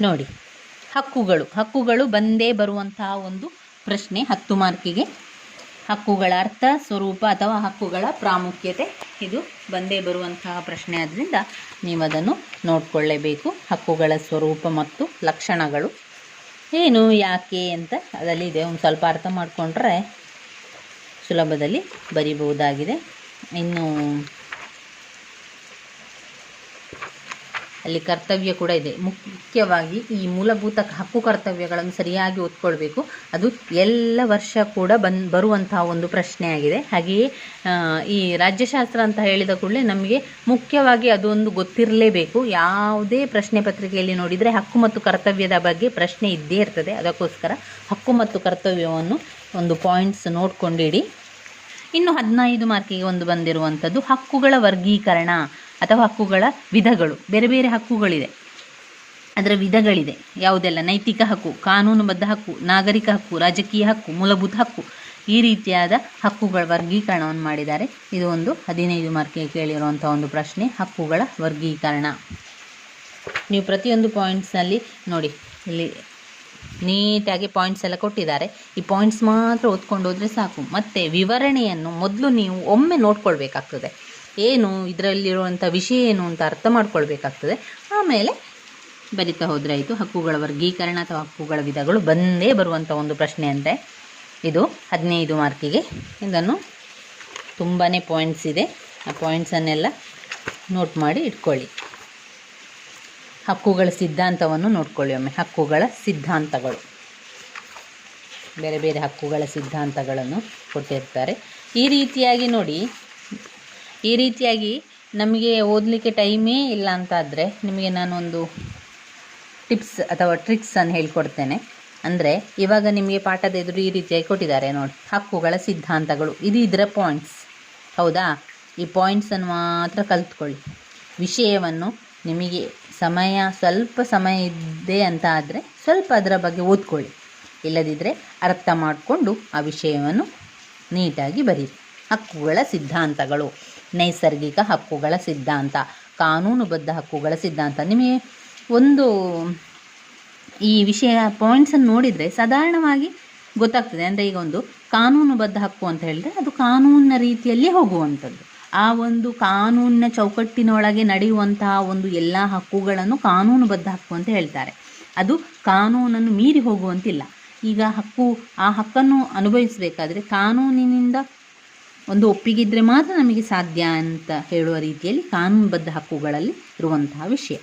ನೋಡಿ. ಹಕ್ಕುಗಳು. ಹಕ್ಕುಗಳು ಬಂದೇ ಬರುವಂತಹ ಒಂದು ಪ್ರಶ್ನೆ ಹತ್ತು ಮಾರ್ಕಿಗೆ ಹಕ್ಕುಗಳ ಅರ್ಥ, ಸ್ವರೂಪ ಅಥವಾ ಹಕ್ಕುಗಳ ಪ್ರಾಮುಖ್ಯತೆ. ಇದು ಬಂದೇ ಬರುವಂತಹ ಪ್ರಶ್ನೆ. ಆದ್ದರಿಂದ ನೀವು ಅದನ್ನು ನೋಡಿಕೊಳ್ಳೇಬೇಕು. ಹಕ್ಕುಗಳ ಸ್ವರೂಪ ಮತ್ತು ಲಕ್ಷಣಗಳು. ಏನು, ಯಾಕೆ ಅಂತ ಅದರಲ್ಲಿ ಇದೆ. ಒಂದು ಸ್ವಲ್ಪ ಅರ್ಥ ಮಾಡಿಕೊಂಡ್ರೆ ಸುಲಭದಲ್ಲಿ ಬರಿಬಹುದಾಗಿದೆ. ಇನ್ನು ಅಲ್ಲಿ ಕರ್ತವ್ಯ ಕೂಡ ಇದೆ. ಮುಖ್ಯವಾಗಿ ಈ ಮೂಲಭೂತ ಹಕ್ಕು ಕರ್ತವ್ಯಗಳನ್ನು ಸರಿಯಾಗಿ ಓದ್ಕೊಳ್ಬೇಕು ಅದು ಎಲ್ಲ ವರ್ಷ ಕೂಡ ಬನ್ ಬರುವಂತಹ ಒಂದು ಪ್ರಶ್ನೆ ಆಗಿದೆ. ಹಾಗೆಯೇ ಈ ರಾಜ್ಯಶಾಸ್ತ್ರ ಅಂತ ಹೇಳಿದ ಕೂಡಲೇ ನಮಗೆ ಮುಖ್ಯವಾಗಿ ಅದೊಂದು ಗೊತ್ತಿರಲೇಬೇಕು. ಯಾವುದೇ ಪ್ರಶ್ನೆ ಪತ್ರಿಕೆಯಲ್ಲಿ ನೋಡಿದರೆ ಹಕ್ಕು ಮತ್ತು ಕರ್ತವ್ಯದ ಬಗ್ಗೆ ಪ್ರಶ್ನೆ ಇದ್ದೇ ಇರ್ತದೆ. ಅದಕ್ಕೋಸ್ಕರ ಹಕ್ಕು ಮತ್ತು ಕರ್ತವ್ಯವನ್ನು ಒಂದು ಪಾಯಿಂಟ್ಸ್ ನೋಡ್ಕೊಂಡಿಡಿ. ಇನ್ನು ಹದಿನೈದು ಮಾರ್ಕಿಗೆ ಒಂದು ಬಂದಿರುವಂಥದ್ದು ಹಕ್ಕುಗಳ ವರ್ಗೀಕರಣ. ಅಥವಾ ಹಕ್ಕುಗಳ ವಿಧಗಳು. ಬೇರೆ ಬೇರೆ ಹಕ್ಕುಗಳಿದೆ ಅದರ ವಿಧಗಳಿದೆ. ಯಾವುದೆಲ್ಲ? ನೈತಿಕ ಹಕ್ಕು, ಕಾನೂನುಬದ್ಧ ಹಕ್ಕು, ನಾಗರಿಕ ಹಕ್ಕು, ರಾಜಕೀಯ ಹಕ್ಕು, ಮೂಲಭೂತ ಹಕ್ಕು. ಈ ರೀತಿಯಾದ ಹಕ್ಕುಗಳ ವರ್ಗೀಕರಣವನ್ನು ಮಾಡಿದ್ದಾರೆ. ಇದು ಒಂದು ಹದಿನೈದು ಮಾರ್ಕ್ಗೆ ಕೇಳಿರುವಂಥ ಒಂದು ಪ್ರಶ್ನೆ, ಹಕ್ಕುಗಳ ವರ್ಗೀಕರಣ. ನೀವು ಪ್ರತಿಯೊಂದು ಪಾಯಿಂಟ್ಸ್ನಲ್ಲಿ ನೋಡಿ, ಇಲ್ಲಿ ನೀಟಾಗಿ ಪಾಯಿಂಟ್ಸ್ ಎಲ್ಲ ಕೊಟ್ಟಿದ್ದಾರೆ. ಈ ಪಾಯಿಂಟ್ಸ್ ಮಾತ್ರ ಓದ್ಕೊಂಡು ಹೋದರೆ ಸಾಕು. ಮತ್ತು ವಿವರಣೆಯನ್ನು ಮೊದಲು ನೀವು ಒಮ್ಮೆ ನೋಡ್ಕೊಳ್ಬೇಕಾಗ್ತದೆ. ಏನು ಇದರಲ್ಲಿರುವಂಥ ವಿಷಯ ಏನು ಅಂತ ಅರ್ಥ ಮಾಡ್ಕೊಳ್ಬೇಕಾಗ್ತದೆ. ಆಮೇಲೆ ಬರಿತಾ ಹೋದರೆ ಆಯಿತು, ಹಕ್ಕುಗಳ ವರ್ಗೀಕರಣ ಅಥವಾ ಹಕ್ಕುಗಳ ವಿಧಗಳು ಬಂದೇ ಬರುವಂಥ ಒಂದು ಪ್ರಶ್ನೆ ಅಂತೆ. ಇದು ಹದಿನೈದು ಮಾರ್ಕಿಗೆ. ಇದನ್ನು ತುಂಬಾ ಪಾಯಿಂಟ್ಸ್ ಇದೆ. ಆ ಪಾಯಿಂಟ್ಸನ್ನೆಲ್ಲ ನೋಟ್ ಮಾಡಿ ಇಟ್ಕೊಳ್ಳಿ. ಹಕ್ಕುಗಳ ಸಿದ್ಧಾಂತವನ್ನು ನೋಡ್ಕೊಳ್ಳಿ ಒಮ್ಮೆ. ಹಕ್ಕುಗಳ ಸಿದ್ಧಾಂತಗಳು. ಬೇರೆ ಬೇರೆ ಹಕ್ಕುಗಳ ಸಿದ್ಧಾಂತಗಳನ್ನು ಕೊಟ್ಟಿರ್ತಾರೆ. ಈ ರೀತಿಯಾಗಿ ನೋಡಿ ಈ ರೀತಿಯಾಗಿ ನಮಗೆ ಓದಲಿಕ್ಕೆ ಟೈಮೇ ಇಲ್ಲ ಅಂತಾದರೆ ನಿಮಗೆ ನಾನೊಂದು ಟಿಪ್ಸ್ ಅಥವಾ ಟ್ರಿಕ್ಸನ್ನು ಹೇಳ್ಕೊಡ್ತೇನೆ. ಅಂದರೆ ಇವಾಗ ನಿಮಗೆ ಪಾಠದ ಎದುರು ಈ ರೀತಿಯಾಗಿ ಕೊಟ್ಟಿದ್ದಾರೆ ನೋಡಿ. ಹಕ್ಕುಗಳ ಸಿದ್ಧಾಂತಗಳು. ಇದು ಇದರ ಪಾಯಿಂಟ್ಸ್ ಹೌದಾ? ಈ ಪಾಯಿಂಟ್ಸನ್ನು ಮಾತ್ರ ಕಲ್ತ್ಕೊಳ್ಳಿ. ವಿಷಯವನ್ನು ನಿಮಗೆ ಸಮಯ, ಸ್ವಲ್ಪ ಸಮಯ ಇದೆ ಅಂತ ಆದರೆ ಸ್ವಲ್ಪ ಅದರ ಬಗ್ಗೆ ಓದ್ಕೊಳ್ಳಿ. ಇಲ್ಲದಿದ್ದರೆ ಅರ್ಥ ಮಾಡಿಕೊಂಡು ಆ ವಿಷಯವನ್ನು ನೀಟಾಗಿ ಬರೀರಿ. ಹಕ್ಕುಗಳ ಸಿದ್ಧಾಂತಗಳು. ನೈಸರ್ಗಿಕ ಹಕ್ಕುಗಳ ಸಿದ್ಧಾಂತ, ಕಾನೂನುಬದ್ಧ ಹಕ್ಕುಗಳ ಸಿದ್ಧಾಂತ. ನಿಮಗೆ ಒಂದು ಈ ವಿಷಯ ಪಾಯಿಂಟ್ಸನ್ನು ನೋಡಿದರೆ ಸಾಧಾರಣವಾಗಿ ಗೊತ್ತಾಗ್ತದೆ. ಅಂದರೆ ಈಗ ಒಂದು ಕಾನೂನುಬದ್ಧ ಹಕ್ಕು ಅಂತ ಹೇಳಿದ್ರೆ ಅದು ಕಾನೂನಿನ ರೀತಿಯಲ್ಲಿ ಹೋಗುವಂಥದ್ದು. ಆ ಒಂದು ಕಾನೂನಿನ ಚೌಕಟ್ಟಿನೊಳಗೆ ನಡೆಯುವಂತಹ ಒಂದು ಎಲ್ಲ ಹಕ್ಕುಗಳನ್ನು ಕಾನೂನುಬದ್ಧ ಹಕ್ಕು ಅಂತ ಹೇಳ್ತಾರೆ. ಅದು ಕಾನೂನನ್ನು ಮೀರಿ ಹೋಗುವಂತಿಲ್ಲ. ಈಗ ಹಕ್ಕು, ಆ ಹಕ್ಕನ್ನು ಅನುಭವಿಸಬೇಕಾದ್ರೆ ಕಾನೂನಿನಿಂದ ಒಂದು ಒಪ್ಪಿಗಿದ್ರೆ ಮಾತ್ರ ನಮಗೆ ಸಾಧ್ಯ ಅಂತ ಹೇಳುವ ರೀತಿಯಲ್ಲಿ ಕಾನೂನುಬದ್ಧ ಹಕ್ಕುಗಳಲ್ಲಿ ಇರುವಂತಹ ವಿಷಯ.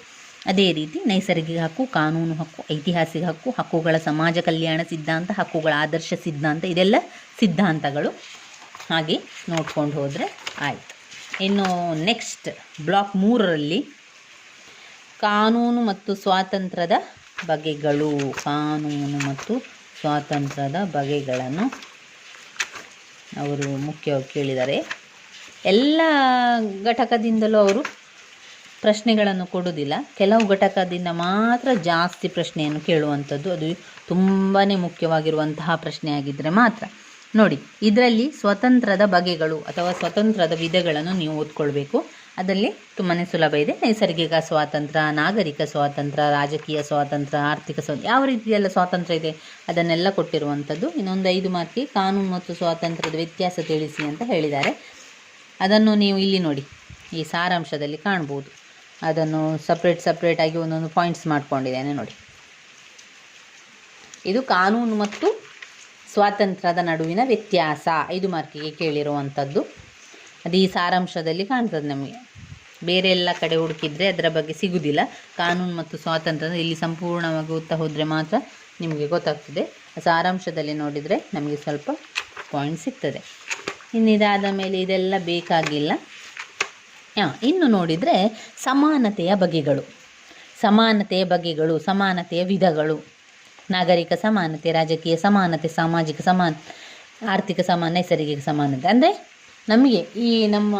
ಅದೇ ರೀತಿ ನೈಸರ್ಗಿಕ ಹಕ್ಕು, ಕಾನೂನು ಹಕ್ಕು, ಐತಿಹಾಸಿಕ ಹಕ್ಕು, ಹಕ್ಕುಗಳ ಸಮಾಜ ಕಲ್ಯಾಣ ಸಿದ್ಧಾಂತ, ಹಕ್ಕುಗಳ ಆದರ್ಶ ಸಿದ್ಧಾಂತ, ಇದೆಲ್ಲ ಸಿದ್ಧಾಂತಗಳು. ಹಾಗೆ ನೋಡ್ಕೊಂಡು ಹೋದರೆ ಆಯಿತು. ಇನ್ನು ನೆಕ್ಸ್ಟ್ ಬ್ಲಾಕ್ ಮೂರರಲ್ಲಿ ಕಾನೂನು ಮತ್ತು ಸ್ವಾತಂತ್ರ್ಯದ ಬಗೆಗಳು. ಕಾನೂನು ಮತ್ತು ಸ್ವಾತಂತ್ರ್ಯದ ಬಗೆಗಳನ್ನು ಅವರು ಮುಖ್ಯವಾಗಿ ಕೇಳಿದ್ದಾರೆ. ಎಲ್ಲ ಘಟಕದಿಂದಲೂ ಅವರು ಪ್ರಶ್ನೆಗಳನ್ನು ಕೊಡುವುದಿಲ್ಲ. ಕೆಲವು ಘಟಕದಿಂದ ಮಾತ್ರ ಜಾಸ್ತಿ ಪ್ರಶ್ನೆಯನ್ನು ಕೇಳುವಂಥದ್ದು. ಅದು ತುಂಬಾ ಮುಖ್ಯವಾಗಿರುವಂತಹ ಪ್ರಶ್ನೆ ಆಗಿದ್ದರೆ ಮಾತ್ರ. ನೋಡಿ, ಇದರಲ್ಲಿ ಸ್ವತಂತ್ರದ ಬಗೆಗಳು ಅಥವಾ ಸ್ವತಂತ್ರದ ವಿಧಗಳನ್ನು ನೀವು ಓದ್ಕೊಳ್ಬೇಕು. ಅದರಲ್ಲಿ ತುಂಬಾ ಸುಲಭ ಇದೆ. ನೈಸರ್ಗಿಕ ಸ್ವಾತಂತ್ರ್ಯ ನಾಗರಿಕ ಸ್ವಾತಂತ್ರ್ಯ ರಾಜಕೀಯ ಸ್ವಾತಂತ್ರ್ಯ ಆರ್ಥಿಕ ಸ್ವಾತಂತ್ರ್ಯ ಯಾವ ರೀತಿಯೆಲ್ಲ ಸ್ವಾತಂತ್ರ್ಯ ಇದೆ ಅದನ್ನೆಲ್ಲ ಕೊಟ್ಟಿರುವಂಥದ್ದು. ಇನ್ನೊಂದು ಐದು ಮಾರ್ಕಿ ಕಾನೂನು ಮತ್ತು ಸ್ವಾತಂತ್ರ್ಯದ ವ್ಯತ್ಯಾಸ ತಿಳಿಸಿ ಅಂತ ಹೇಳಿದ್ದಾರೆ. ಅದನ್ನು ನೀವು ಇಲ್ಲಿ ನೋಡಿ, ಈ ಸಾರಾಂಶದಲ್ಲಿ ಕಾಣ್ಬೋದು. ಅದನ್ನು ಸಪ್ರೇಟ್ ಸಪ್ರೇಟಾಗಿ ಒಂದೊಂದು ಪಾಯಿಂಟ್ಸ್ ಮಾಡ್ಕೊಂಡಿದ್ದೇನೆ ನೋಡಿ. ಇದು ಕಾನೂನು ಮತ್ತು ಸ್ವಾತಂತ್ರ್ಯದ ನಡುವಿನ ವ್ಯತ್ಯಾಸ. ಐದು ಮಾರ್ಕಿಗೆ ಕೇಳಿರುವಂಥದ್ದು. ಅದು ಈ ಸಾರಾಂಶದಲ್ಲಿ ಕಾಣ್ತದೆ ನಮಗೆ. ಬೇರೆ ಎಲ್ಲ ಕಡೆ ಹುಡುಕಿದ್ರೆ ಅದರ ಬಗ್ಗೆ ಸಿಗುವುದಿಲ್ಲ ಕಾನೂನು ಮತ್ತು ಸ್ವಾತಂತ್ರ್ಯ ಇಲ್ಲಿ ಸಂಪೂರ್ಣವಾಗಿ ಓದ್ತಾ ಹೋದರೆ ಮಾತ್ರ ನಿಮಗೆ ಗೊತ್ತಾಗ್ತದೆ. ಸಾರಾಂಶದಲ್ಲಿ ನೋಡಿದರೆ ನಮಗೆ ಸ್ವಲ್ಪ ಪಾಯಿಂಟ್ ಸಿಗ್ತದೆ. ಇನ್ನು ಇದಾದ ಮೇಲೆ ಇದೆಲ್ಲ ಬೇಕಾಗಿಲ್ಲ. ಇನ್ನು ನೋಡಿದರೆ ಸಮಾನತೆಯ ಬಗೆಗಳು. ಸಮಾನತೆಯ ಬಗೆಗಳು, ಸಮಾನತೆಯ ವಿಧಗಳು. ನಾಗರಿಕ ಸಮಾನತೆ, ರಾಜಕೀಯ ಸಮಾನತೆ, ಸಾಮಾಜಿಕ ಸಮಾನ, ಆರ್ಥಿಕ ಸಮಾನ, ನೈಸರ್ಗಿಕ ಸಮಾನತೆ. ಅಂದರೆ ನಮಗೆ ಈ ನಮ್ಮ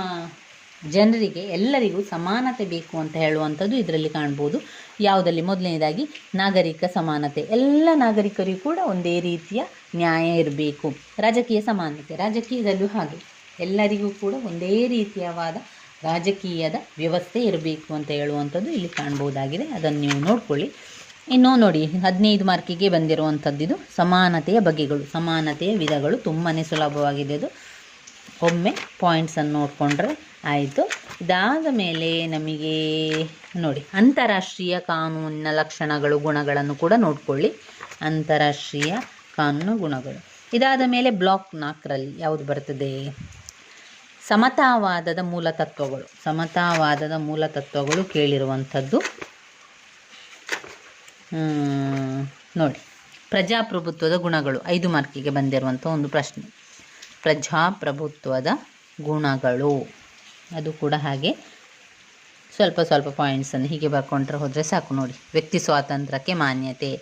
ಜನರಿಗೆ ಎಲ್ಲರಿಗೂ ಸಮಾನತೆ ಬೇಕು ಅಂತ ಹೇಳುವಂಥದ್ದು ಇದರಲ್ಲಿ ಕಾಣ್ಬೋದು. ಯಾವುದಲ್ಲಿ ಮೊದಲನೇದಾಗಿ ನಾಗರಿಕ ಸಮಾನತೆ. ಎಲ್ಲ ನಾಗರಿಕರಿಗೂ ಕೂಡ ಒಂದೇ ರೀತಿಯ ನ್ಯಾಯ ಇರಬೇಕು. ರಾಜಕೀಯ ಸಮಾನತೆ. ರಾಜಕೀಯದಲ್ಲೂ ಹಾಗೆ. ಎಲ್ಲರಿಗೂ ಕೂಡ ಒಂದೇ ರೀತಿಯವಾದ ರಾಜಕೀಯದ ವ್ಯವಸ್ಥೆ ಇರಬೇಕು ಅಂತ ಹೇಳುವಂಥದ್ದು ಇಲ್ಲಿ ಕಾಣ್ಬೋದಾಗಿದೆ. ಅದನ್ನು ನೀವು ನೋಡ್ಕೊಳ್ಳಿ. ಇನ್ನು ನೋಡಿ ಹದಿನೈದು ಮಾರ್ಕಿಗೆ ಬಂದಿರುವಂಥದ್ದು ಇದು ಸಮಾನತೆಯ ಬಗೆಗಳು ಸಮಾನತೆಯ ವಿಧಗಳು ತುಂಬಾ ಸುಲಭವಾಗಿದೆ ಅದು. ಒಮ್ಮೆ ಪಾಯಿಂಟ್ಸನ್ನು ನೋಡಿಕೊಂಡ್ರೆ ಆಯಿತು. ಇದಾದ ಮೇಲೆ ನಮಗೆ ನೋಡಿ ಅಂತಾರಾಷ್ಟ್ರೀಯ ಕಾನೂನಿನ ಲಕ್ಷಣಗಳು ಗುಣಗಳನ್ನು ಕೂಡ ನೋಡ್ಕೊಳ್ಳಿ. ಅಂತಾರಾಷ್ಟ್ರೀಯ ಕಾನೂನು ಗುಣಗಳು. ಇದಾದ ಮೇಲೆ ಬ್ಲಾಕ್ ನಾಲ್ಕರಲ್ಲಿ ಯಾವುದು ಬರ್ತದೆ? ಸಮತಾವಾದದ ಮೂಲ ತತ್ವಗಳು. ಸಮತಾವಾದದ ಮೂಲತತ್ವಗಳು ಕೇಳಿರುವಂಥದ್ದು ಹ್ಮ್, ನೋಡಿ. ಪ್ರಜಾಪ್ರಭುತ್ವದ ಗುಣಗಳು. ಐದು ಮಾರ್ಕಿಗೆ ಬಂದಿರುವಂಥ ಒಂದು ಪ್ರಶ್ನೆ. ಪ್ರಜಾಪ್ರಭುತ್ವದ ಗುಣಗಳು. ಅದು ಕೂಡ ಹಾಗೆ ಸ್ವಲ್ಪ ಸ್ವಲ್ಪ ಪಾಯಿಂಟ್ಸನ್ನು ಹೀಗೆ ಬರ್ಕೊಂಡ್ರೆ ಹೋದರೆ ಸಾಕು ನೋಡಿ. ವ್ಯಕ್ತಿ ಸ್ವಾತಂತ್ರ್ಯಕ್ಕೆ ಮಾನ್ಯತೆ,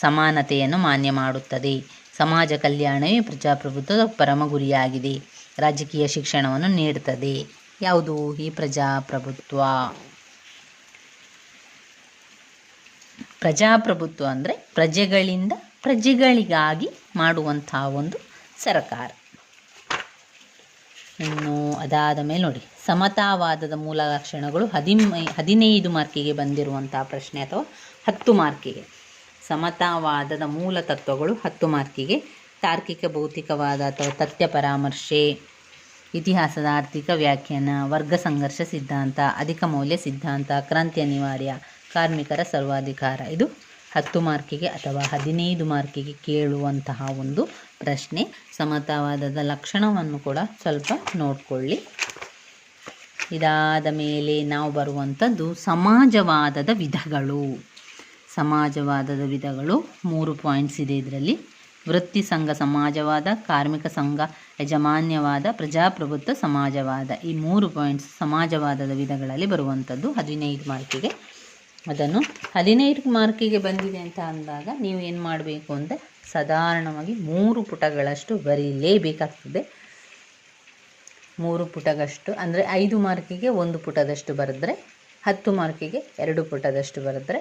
ಸಮಾನತೆಯನ್ನು ಮಾನ್ಯ ಮಾಡುತ್ತದೆ. ಸಮಾಜ ಕಲ್ಯಾಣವೇ ಪ್ರಜಾಪ್ರಭುತ್ವದ ಪರಮ ಗುರಿಯಾಗಿದೆ. ರಾಜಕೀಯ ಶಿಕ್ಷಣವನ್ನು ನೀಡುತ್ತದೆ. ಯಾವುದು ಈ ಪ್ರಜಾಪ್ರಭುತ್ವ? ಪ್ರಜಾಪ್ರಭುತ್ವ ಅಂದರೆ ಪ್ರಜೆಗಳಿಂದ ಪ್ರಜೆಗಳಿಗಾಗಿ ಮಾಡುವಂಥ ಒಂದು ಸರಕಾರ. ಇನ್ನು ಅದಾದ ಮೇಲೆ ನೋಡಿ, ಸಮತಾವಾದದ ಮೂಲ ಲಕ್ಷಣಗಳು ಹದಿಮೈ, ಹದಿನೈದು ಮಾರ್ಕಿಗೆ ಬಂದಿರುವಂತಹ ಪ್ರಶ್ನೆ ಅಥವಾ ಹತ್ತು ಮಾರ್ಕಿಗೆ. ಸಮತಾವಾದದ ಮೂಲ ತತ್ವಗಳು ಹತ್ತು ಮಾರ್ಕಿಗೆ. ತಾರ್ಕಿಕ, ಭೌತಿಕವಾದ ಅಥವಾ ತಥ್ಯ ಪರಾಮರ್ಶೆ, ಇತಿಹಾಸದ ಆರ್ಥಿಕ ವ್ಯಾಖ್ಯಾನ, ವರ್ಗ ಸಂಘರ್ಷ ಸಿದ್ಧಾಂತ, ಅಧಿಕ ಮೌಲ್ಯ ಸಿದ್ಧಾಂತ, ಕ್ರಾಂತಿ ಅನಿವಾರ್ಯ ಕಾರ್ಮಿಕರ ಸರ್ವಾಧಿಕಾರ. ಇದು ಹತ್ತು ಮಾರ್ಕಿಗೆ ಅಥವಾ ಹದಿನೈದು ಮಾರ್ಕಿಗೆ ಕೇಳುವಂತಹ ಒಂದು ಪ್ರಶ್ನೆ. ಸಮತಾವಾದದ ಲಕ್ಷಣವನ್ನು ಕೂಡ ಸ್ವಲ್ಪ ನೋಡಿಕೊಳ್ಳಿ. ಇದಾದ ಮೇಲೆ ನಾವು ಬರುವಂಥದ್ದು ಸಮಾಜವಾದದ ವಿಧಗಳು. ಸಮಾಜವಾದದ ವಿಧಗಳು ಮೂರು ಪಾಯಿಂಟ್ಸ್ ಇದೆ ಇದರಲ್ಲಿ. ವೃತ್ತಿ ಸಂಘ ಸಮಾಜವಾದ, ಕಾರ್ಮಿಕ ಸಂಘ ಯಜಮಾನ್ಯವಾದ, ಪ್ರಜಾಪ್ರಭುತ್ವ ಸಮಾಜವಾದ. ಈ ಮೂರು ಪಾಯಿಂಟ್ಸ್ ಸಮಾಜವಾದದ ವಿಧಗಳಲ್ಲಿ ಬರುವಂಥದ್ದು ಹದಿನೈದು ಮಾರ್ಕಿಗೆ ಅದನ್ನು ಹದಿನೈದು ಮಾರ್ಕಿಗೆ ಬಂದಿದೆ ಅಂತ ಅಂದಾಗ ನೀವು ಏನು ಮಾಡಬೇಕು ಅಂದರೆ ಸಾಧಾರಣವಾಗಿ ಮೂರು ಪುಟಗಳಷ್ಟು ಬರೀಲೇಬೇಕಾಗ್ತದೆ. ಮೂರು ಪುಟಗಷ್ಟು ಅಂದರೆ ಐದು ಮಾರ್ಕಿಗೆ ಒಂದು ಪುಟದಷ್ಟು ಬರೆದ್ರೆ, ಹತ್ತು ಮಾರ್ಕಿಗೆ ಎರಡು ಪುಟದಷ್ಟು ಬರೆದ್ರೆ,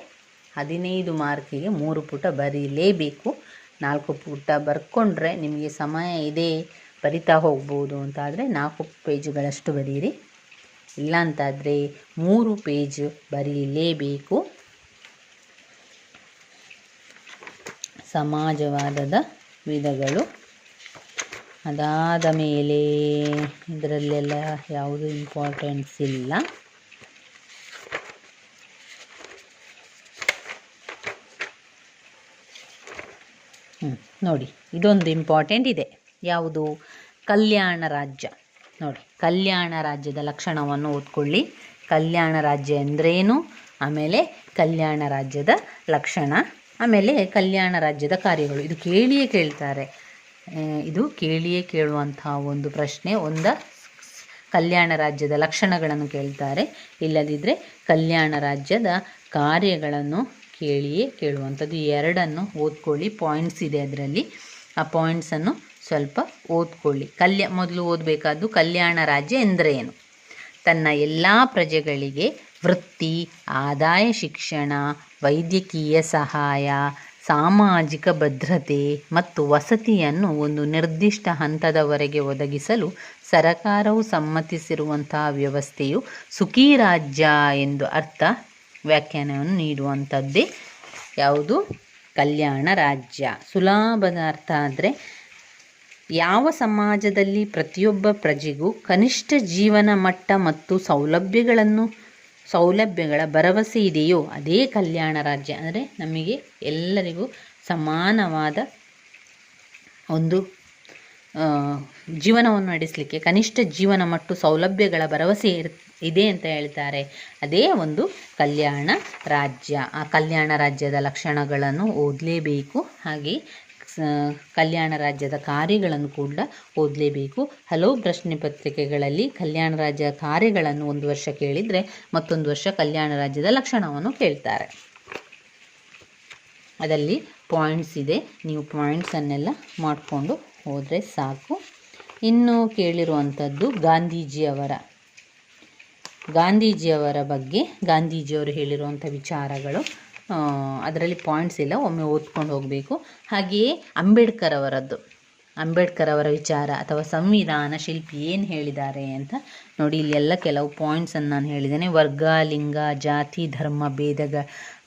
ಹದಿನೈದು ಮಾರ್ಕಿಗೆ ಮೂರು ಪುಟ ಬರೀಲೇಬೇಕು. ನಾಲ್ಕು ಪುಟ ಬರ್ಕೊಂಡ್ರೆ ನಿಮಗೆ ಸಮಯ ಇದೆ, ಬರಿತಾ ಹೋಗ್ಬೋದು ಅಂತಾದರೆ ನಾಲ್ಕು ಪೇಜುಗಳಷ್ಟು ಬರೀರಿ. ಇಲ್ಲ ಅಂತಾದರೆ ಮೂರು ಪೇಜ್ ಬರೀಲೇಬೇಕು. ಸಮಾಜವಾದದ ವಿಧಗಳು. ಅದಾದ ಮೇಲೆ ಇದರಲ್ಲೆಲ್ಲ ಯಾವುದು ಇಂಪಾರ್ಟೆನ್ಸ್ ಇಲ್ಲ. ನೋಡಿ, ಇದೊಂದು ಇಂಪಾರ್ಟೆಂಟ್ ಇದೆ. ಯಾವುದು? ಕಲ್ಯಾಣ ರಾಜ್ಯ. ನೋಡಿ. ಕಲ್ಯಾಣ ರಾಜ್ಯದ ಲಕ್ಷಣವನ್ನು ಓದ್ಕೊಳ್ಳಿ. ಕಲ್ಯಾಣ ರಾಜ್ಯ ಎಂದ್ರೇನು? ಆಮೇಲೆ ಕಲ್ಯಾಣ ರಾಜ್ಯದ ಲಕ್ಷಣ, ಆಮೇಲೆ ಕಲ್ಯಾಣ ರಾಜ್ಯದ ಕಾರ್ಯಗಳು. ಇದು ಕೇಳಿಯೇ ಕೇಳ್ತಾರೆ. ಇದು ಕೇಳಿಯೇ ಕೇಳುವಂತಹ ಒಂದು ಪ್ರಶ್ನೆ. ಒಂದ, ಕಲ್ಯಾಣ ರಾಜ್ಯದ ಲಕ್ಷಣಗಳನ್ನು ಕೇಳ್ತಾರೆ. ಇಲ್ಲದಿದ್ದರೆ ಕಲ್ಯಾಣ ರಾಜ್ಯದ ಕಾರ್ಯಗಳನ್ನು ಕೇಳಿಯೇ ಕೇಳುವಂಥದ್ದು. ಎರಡನ್ನು ಓದ್ಕೊಳ್ಳಿ. ಪಾಯಿಂಟ್ಸ್ ಇದೆ ಅದರಲ್ಲಿ. ಆ ಪಾಯಿಂಟ್ಸನ್ನು ಸ್ವಲ್ಪ ಓದ್ಕೊಳ್ಳಿ. ಕಲ್ಯ, ಮೊದಲು ಓದಬೇಕಾದ್ದು ಕಲ್ಯಾಣ ರಾಜ್ಯ ಎಂದರೆ ಏನು? ತನ್ನ ಎಲ್ಲ ಪ್ರಜೆಗಳಿಗೆ ವೃತ್ತಿ, ಆದಾಯ, ಶಿಕ್ಷಣ, ವೈದ್ಯಕೀಯ ಸಹಾಯ, ಸಾಮಾಜಿಕ ಭದ್ರತೆ ಮತ್ತು ವಸತಿಯನ್ನು ಒಂದು ನಿರ್ದಿಷ್ಟ ಹಂತದವರೆಗೆ ಒದಗಿಸಲು ಸರಕಾರವು ಸಮ್ಮತಿಸಿರುವಂತಹ ವ್ಯವಸ್ಥೆಯು ಸುಖೀ ರಾಜ್ಯ ಎಂದು ಅರ್ಥ ವ್ಯಾಖ್ಯಾನವನ್ನು ನೀಡುವಂಥದ್ದೇ ಯಾವುದು? ಕಲ್ಯಾಣ ರಾಜ್ಯ. ಸುಲಭದ ಅರ್ಥ ಅಂದರೆ ಯಾವ ಸಮಾಜದಲ್ಲಿ ಪ್ರತಿಯೊಬ್ಬ ಪ್ರಜೆಗೂ ಕನಿಷ್ಠ ಜೀವನ ಮಟ್ಟ ಮತ್ತು ಸೌಲಭ್ಯಗಳನ್ನು, ಸೌಲಭ್ಯಗಳ ಭರವಸೆ ಇದೆಯೋ ಅದೇ ಕಲ್ಯಾಣ ರಾಜ್ಯ. ಅಂದರೆ ನಮಗೆ ಎಲ್ಲರಿಗೂ ಸಮಾನವಾದ ಒಂದು ಜೀವನವನ್ನು ನಡೆಸಲಿಕ್ಕೆ ಕನಿಷ್ಠ ಜೀವನ ಮತ್ತು ಸೌಲಭ್ಯಗಳ ಭರವಸೆ ಇರ್- ಇದೆ ಅಂತ ಹೇಳ್ತಾರೆ. ಅದೇ ಒಂದು ಕಲ್ಯಾಣ ರಾಜ್ಯ. ಆ ಕಲ್ಯಾಣ ರಾಜ್ಯದ ಲಕ್ಷಣಗಳನ್ನು ಓದಲೇಬೇಕು. ಹಾಗೆ ಕಲ್ಯಾಣ ರಾಜ್ಯದ ಕಾರ್ಯಗಳನ್ನು ಕೂಡ ಓದಲೇಬೇಕು. ಹಲವು ಪ್ರಶ್ನೆ ಪತ್ರಿಕೆಗಳಲ್ಲಿ ಕಲ್ಯಾಣ ರಾಜ್ಯ ಕಾರ್ಯಗಳನ್ನು ಒಂದು ವರ್ಷ ಕೇಳಿದರೆ ಮತ್ತೊಂದು ವರ್ಷ ಕಲ್ಯಾಣ ರಾಜ್ಯದ ಲಕ್ಷಣವನ್ನು ಕೇಳ್ತಾರೆ. ಅದರಲ್ಲಿ ಪಾಯಿಂಟ್ಸ್ ಇದೆ. ನೀವು ಪಾಯಿಂಟ್ಸನ್ನೆಲ್ಲ ಮಾಡಿಕೊಂಡು ಹೋದರೆ ಸಾಕು. ಇನ್ನು ಕೇಳಿರುವಂಥದ್ದು ಗಾಂಧೀಜಿಯವರ. ಗಾಂಧೀಜಿಯವರ ಬಗ್ಗೆ ಗಾಂಧೀಜಿಯವರು ಹೇಳಿರುವಂಥ ವಿಚಾರಗಳು. ಅದರಲ್ಲಿ ಪಾಯಿಂಟ್ಸ್ ಇಲ್ಲ. ಒಮ್ಮೆ ಓದ್ಕೊಂಡು ಹೋಗಬೇಕು. ಹಾಗೆಯೇ ಅಂಬೇಡ್ಕರ್ ಅವರದ್ದು. ಅಂಬೇಡ್ಕರ್ ಅವರ ವಿಚಾರ ಅಥವಾ ಸಂವಿಧಾನ ಶಿಲ್ಪಿ ಏನು ಹೇಳಿದ್ದಾರೆ ಅಂತ ನೋಡಿ ಇಲ್ಲೆಲ್ಲ ಕೆಲವು ಪಾಯಿಂಟ್ಸನ್ನು ನಾನು ಹೇಳಿದ್ದೇನೆ. ವರ್ಗ, ಲಿಂಗ, ಜಾತಿ, ಧರ್ಮ, ಭೇದಗ,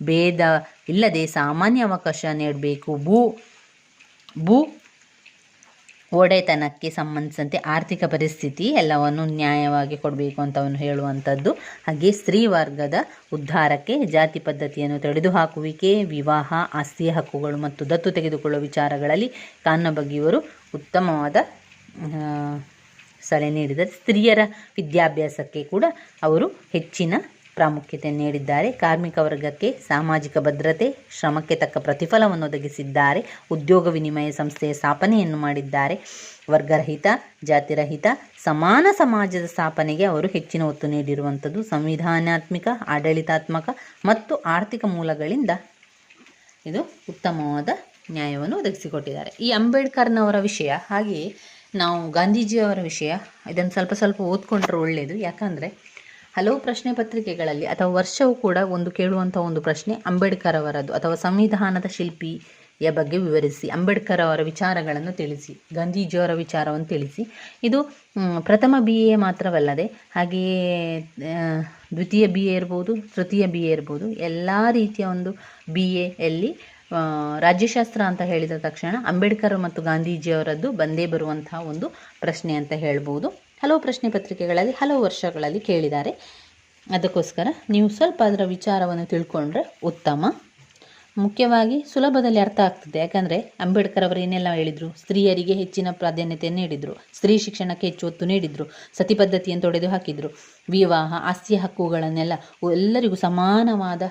ಭೇದ ಇಲ್ಲದೆ ಸಾಮಾನ್ಯ ಅವಕಾಶ ನೀಡಬೇಕು. ಭೂ ಭೂ ಒಡೆತನಕ್ಕೆ ಸಂಬಂಧಿಸಿದಂತೆ ಆರ್ಥಿಕ ಪರಿಸ್ಥಿತಿ ಎಲ್ಲವನ್ನು ನ್ಯಾಯವಾಗಿ ಕೊಡಬೇಕು ಅಂತ ಅವನು ಹೇಳುವಂಥದ್ದು. ಹಾಗೆ ಸ್ತ್ರೀ ವರ್ಗದ ಉದ್ಧಾರಕ್ಕೆ ಜಾತಿ ಪದ್ಧತಿಯನ್ನು ತೆಗೆದುಹಾಕುವಿಕೆ ವಿವಾಹ, ಆಸ್ತಿಯ ಹಕ್ಕುಗಳು ಮತ್ತು ದತ್ತು ತೆಗೆದುಕೊಳ್ಳುವ ವಿಚಾರಗಳಲ್ಲಿ ಕಾನೂನ ಬಗ್ಗೆಯವರು ಉತ್ತಮವಾದ ಸಲಹೆ ನೀಡಿದರೆ ಸ್ತ್ರೀಯರ ವಿದ್ಯಾಭ್ಯಾಸಕ್ಕೆ ಕೂಡ ಅವರು ಹೆಚ್ಚಿನ ಪ್ರಾಮುಖ್ಯತೆ ನೀಡಿದ್ದಾರೆ. ಕಾರ್ಮಿಕ ವರ್ಗಕ್ಕೆ ಸಾಮಾಜಿಕ ಭದ್ರತೆ, ಶ್ರಮಕ್ಕೆ ತಕ್ಕ ಪ್ರತಿಫಲವನ್ನು ಒದಗಿಸಿದ್ದಾರೆ. ಉದ್ಯೋಗ ವಿನಿಮಯ ಸಂಸ್ಥೆಯ ಸ್ಥಾಪನೆಯನ್ನು ಮಾಡಿದ್ದಾರೆ. ವರ್ಗರಹಿತ, ಜಾತಿರಹಿತ, ಸಮಾನ ಸಮಾಜದ ಸ್ಥಾಪನೆಗೆ ಅವರು ಹೆಚ್ಚಿನ ಒತ್ತು ನೀಡಿರುವಂಥದ್ದು. ಸಂವಿಧಾನಾತ್ಮಕ, ಆಡಳಿತಾತ್ಮಕ ಮತ್ತು ಆರ್ಥಿಕ ಮೂಲಗಳಿಂದ ಇದು ಉತ್ತಮವಾದ ನ್ಯಾಯವನ್ನು ಒದಗಿಸಿಕೊಟ್ಟಿದ್ದಾರೆ. ಈ ಅಂಬೇಡ್ಕರ್ನವರ ವಿಷಯ, ಹಾಗೆಯೇ ನಾವು ಗಾಂಧೀಜಿಯವರ ವಿಷಯ, ಇದನ್ನು ಸ್ವಲ್ಪ ಸ್ವಲ್ಪ ಓದ್ಕೊಂಡ್ರೆ ಒಳ್ಳೆಯದು ಯಾಕಂದರೆ ಹಲವು ಪ್ರಶ್ನೆ ಪತ್ರಿಕೆಗಳಲ್ಲಿ ಅಥವಾ ವರ್ಷವೂ ಕೂಡ ಒಂದು ಕೇಳುವಂಥ ಒಂದು ಪ್ರಶ್ನೆ ಅಂಬೇಡ್ಕರ್ ಅವರದ್ದು ಅಥವಾ ಸಂವಿಧಾನದ ಶಿಲ್ಪಿಯ ಬಗ್ಗೆ ವಿವರಿಸಿ, ಅಂಬೇಡ್ಕರ್ ಅವರ ವಿಚಾರಗಳನ್ನು ತಿಳಿಸಿ ಗಾಂಧೀಜಿಯವರ ವಿಚಾರವನ್ನು ತಿಳಿಸಿ. ಇದು ಪ್ರಥಮ ಬಿ ಎ ಮಾತ್ರವಲ್ಲದೆ, ಹಾಗೆಯೇ ದ್ವಿತೀಯ ಬಿ ಎ ಇರ್ಬೋದು, ತೃತೀಯ ಬಿ ಎ ಇರ್ಬೋದು, ಎಲ್ಲ ರೀತಿಯ ಒಂದು ಬಿ ಎಲ್ಲಿ ರಾಜ್ಯಶಾಸ್ತ್ರ ಅಂತ ಹೇಳಿದ ತಕ್ಷಣ ಅಂಬೇಡ್ಕರ್ ಮತ್ತು ಗಾಂಧೀಜಿಯವರದ್ದು ಬಂದೇ ಬರುವಂತಹ ಒಂದು ಪ್ರಶ್ನೆ ಅಂತ ಹೇಳ್ಬೋದು. ಹಲವು ಪ್ರಶ್ನೆ ಪತ್ರಿಕೆಗಳಲ್ಲಿ, ಹಲವು ವರ್ಷಗಳಲ್ಲಿ ಕೇಳಿದ್ದಾರೆ. ಅದಕ್ಕೋಸ್ಕರ ನೀವು ಸ್ವಲ್ಪ ಅದರ ವಿಚಾರವನ್ನು ತಿಳ್ಕೊಂಡ್ರೆ ಉತ್ತಮ. ಮುಖ್ಯವಾಗಿ ಸುಲಭದಲ್ಲಿ ಅರ್ಥ ಆಗ್ತದೆ. ಯಾಕಂದರೆ ಅಂಬೇಡ್ಕರ್ ಅವರು ಏನೆಲ್ಲ ಹೇಳಿದರು, ಸ್ತ್ರೀಯರಿಗೆ ಹೆಚ್ಚಿನ ಪ್ರಾಧಾನ್ಯತೆಯನ್ನು ನೀಡಿದರು, ಸ್ತ್ರೀ ಶಿಕ್ಷಣಕ್ಕೆ ಹೆಚ್ಚು ಒತ್ತು ನೀಡಿದರು, ಸತಿ ಪದ್ಧತಿಯನ್ನು ತೊಡೆದು ಹಾಕಿದರು. ವಿವಾಹ, ಆಸ್ತಿ ಹಕ್ಕುಗಳನ್ನೆಲ್ಲ ಎಲ್ಲರಿಗೂ ಸಮಾನವಾದ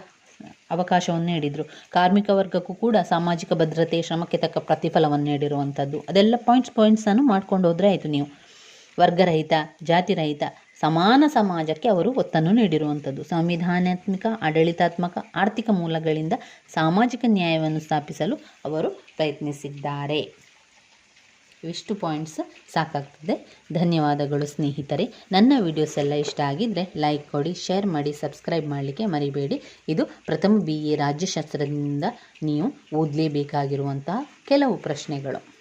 ಅವಕಾಶವನ್ನು ನೀಡಿದರು. ಕಾರ್ಮಿಕ ವರ್ಗಕ್ಕೂ ಕೂಡ ಸಾಮಾಜಿಕ ಭದ್ರತೆ, ಶ್ರಮಕ್ಕೆ ತಕ್ಕ ಪ್ರತಿಫಲವನ್ನು ನೀಡಿರುವಂಥದ್ದು. ಅದೆಲ್ಲ ಪಾಯಿಂಟ್ಸ್ ಪಾಯಿಂಟ್ಸನ್ನು ಮಾಡ್ಕೊಂಡು ಹೋದರೆ ಆಯಿತು ನೀವು. ವರ್ಗರಹಿತ, ಜಾತಿರಹಿತ, ಸಮಾನ ಸಮಾಜಕ್ಕೆ ಅವರು ಒತ್ತನ್ನು ನೀಡಿರುವಂಥದ್ದು. ಸಂವಿಧಾನಾತ್ಮಕ, ಆಡಳಿತಾತ್ಮಕ, ಆರ್ಥಿಕ ಮೂಲಗಳಿಂದ ಸಾಮಾಜಿಕ ನ್ಯಾಯವನ್ನು ಸ್ಥಾಪಿಸಲು ಅವರು ಪ್ರಯತ್ನಿಸಿದ್ದಾರೆ. ಇವಿಷ್ಟು ಪಾಯಿಂಟ್ಸ್ ಸಾಕಾಗ್ತದೆ. ಧನ್ಯವಾದಗಳು ಸ್ನೇಹಿತರೆ. ನನ್ನ ವಿಡಿಯೋಸ್ ಎಲ್ಲ ಇಷ್ಟ ಆಗಿದ್ದರೆ ಲೈಕ್ ಕೊಡಿ, ಶೇರ್ ಮಾಡಿ, ಸಬ್ಸ್ಕ್ರೈಬ್ ಮಾಡಲಿಕ್ಕೆ ಮರಿಬೇಡಿ. ಇದು ಪ್ರಥಮ ಬಿ ಎ ರಾಜ್ಯಶಾಸ್ತ್ರದಿಂದ ನೀವು ಓದಲೇಬೇಕಾಗಿರುವಂತಹ ಕೆಲವು ಪ್ರಶ್ನೆಗಳು.